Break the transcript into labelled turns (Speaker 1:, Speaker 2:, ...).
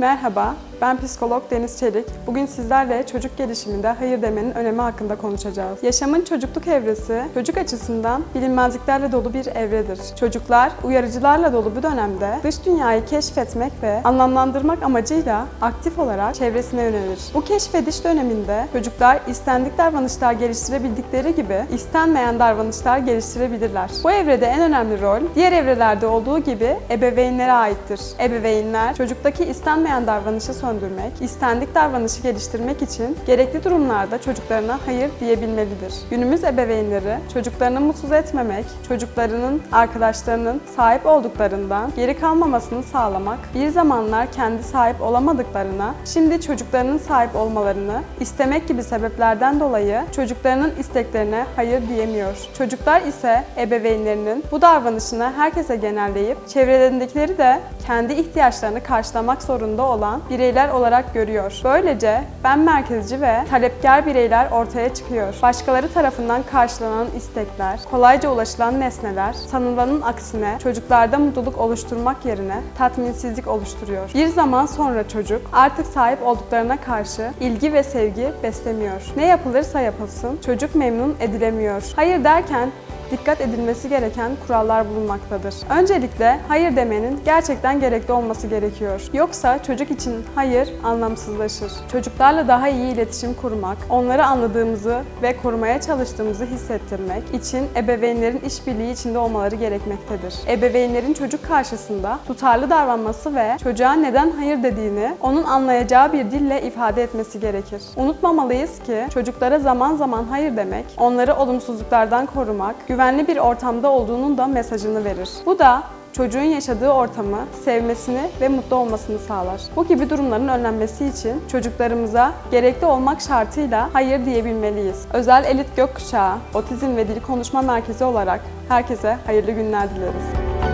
Speaker 1: Merhaba, ben psikolog Deniz Çelik. Bugün sizlerle çocuk gelişiminde hayır demenin önemi hakkında konuşacağız. Yaşamın çocukluk evresi, çocuk açısından bilinmezliklerle dolu bir evredir. Çocuklar, uyarıcılarla dolu bu dönemde dış dünyayı keşfetmek ve anlamlandırmak amacıyla aktif olarak çevresine yönelir. Bu keşfediş döneminde çocuklar istendik davranışlar geliştirebildikleri gibi istenmeyen davranışlar geliştirebilirler. Bu evrede en önemli rol, diğer evrelerde olduğu gibi ebeveynlere aittir. Ebeveynler, çocuktaki istenmeyen davranışı söndürmek, istendik davranışı geliştirmek için gerekli durumlarda çocuklarına hayır diyebilmelidir. Günümüz ebeveynleri çocuklarını mutsuz etmemek, çocuklarının, arkadaşlarının sahip olduklarından geri kalmamasını sağlamak, bir zamanlar kendi sahip olamadıklarına, şimdi çocuklarının sahip olmalarını istemek gibi sebeplerden dolayı çocuklarının isteklerine hayır diyemiyor. Çocuklar ise ebeveynlerinin bu davranışını herkese genelleyip çevrelerindekileri de kendi ihtiyaçlarını karşılamak zorunda olan bireyler olarak görüyor. Böylece ben merkezci ve talepkar bireyler ortaya çıkıyor. Başkaları tarafından karşılanan istekler, kolayca ulaşılan nesneler, sanılanın aksine çocuklarda mutluluk oluşturmak yerine tatminsizlik oluşturuyor. Bir zaman sonra çocuk artık sahip olduklarına karşı ilgi ve sevgi beslemiyor. Ne yapılırsa yapılsın çocuk memnun edilemiyor. Hayır derken dikkat edilmesi gereken kurallar bulunmaktadır. Öncelikle hayır demenin gerçekten gerekli olması gerekiyor. Yoksa çocuk için hayır anlamsızlaşır. Çocuklarla daha iyi iletişim kurmak, onları anladığımızı ve korumaya çalıştığımızı hissettirmek için ebeveynlerin işbirliği içinde olmaları gerekmektedir. Ebeveynlerin çocuk karşısında tutarlı davranması ve çocuğa neden hayır dediğini onun anlayacağı bir dille ifade etmesi gerekir. Unutmamalıyız ki çocuklara zaman zaman hayır demek, onları olumsuzluklardan korumak, güvenli bir ortamda olduğunun da mesajını verir. Bu da çocuğun yaşadığı ortamı sevmesini ve mutlu olmasını sağlar. Bu gibi durumların önlenmesi için çocuklarımıza gerekli olmak şartıyla hayır diyebilmeliyiz. Özel Elit Gökkuşağı, Otizm ve Dil Konuşma Merkezi olarak herkese hayırlı günler dileriz.